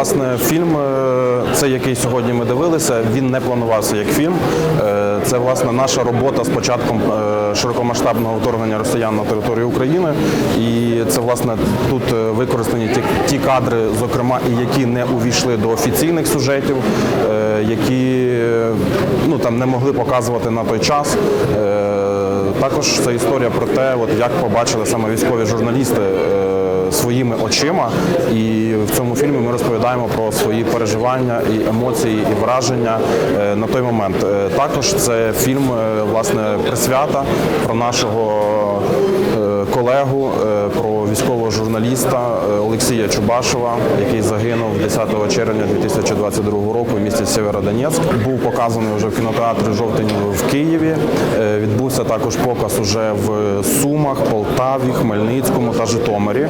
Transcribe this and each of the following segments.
власне, фільм, е, цей, який сьогодні ми дивилися, він не планувався як фільм. Е, Це власне наша робота з початком е, широкомасштабного вторгнення росіян на територію України. І це власне тут використані ті, ті кадри, зокрема, і які не увійшли до офіційних сюжетів, які ну там не могли показувати на той час. Також це історія про те, от як побачили саме військові журналісти. Своїми очима. І в цьому фільмі ми розповідаємо про свої переживання і емоції, і враження е, на той момент. Е, Також це фільм е, власне присвята про нашого колегу, е, про військового журналіста е, Олексія Чубашева, який загинув 10 червня 2022 року в місті Сєвєродонецьк. Був показаний вже в кінотеатрі Жовтень в Києві. Е, Відбувся також показ уже в Сумах, Полтаві, Хмельницькому та Житомирі.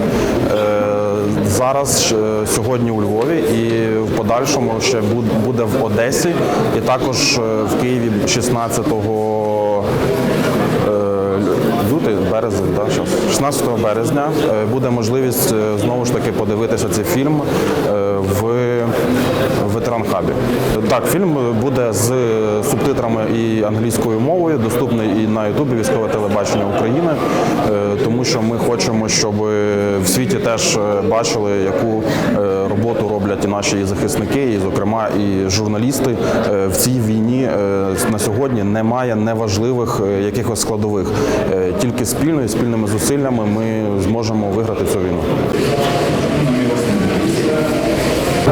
Зараз сьогодні у Львові і в подальшому ще буде в Одесі, і також в Києві 16 лютий, березень, так, що 16 березня е, буде можливість е, знову ж таки подивитися цей фільм е, в ветеран. Так, фільм буде з субтитрами і англійською мовою, доступний і на Ютубі військове телебачення України, е, тому що ми хочемо, щоб в світі теж е, бачили, яку е, роботу роблять і наші захисники, і, зокрема, і журналісти в цій війні на сьогодні немає неважливих якихось складових. Тільки спільно і спільними зусиллями ми зможемо виграти цю війну.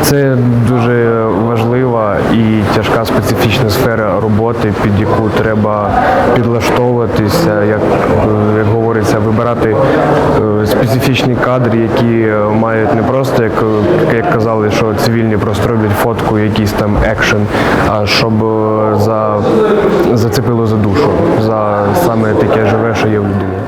Це дуже важлива і тяжка специфічна сфера роботи, під яку треба підлаштовуватися, як, е, як говориться, вибирати е, специфічні кадри, які мають не просто, як, як казали, що цивільні просто роблять фотку, якийсь там екшен, а щоб е, за, зацепило за душу, за саме таке живе, що є в людині.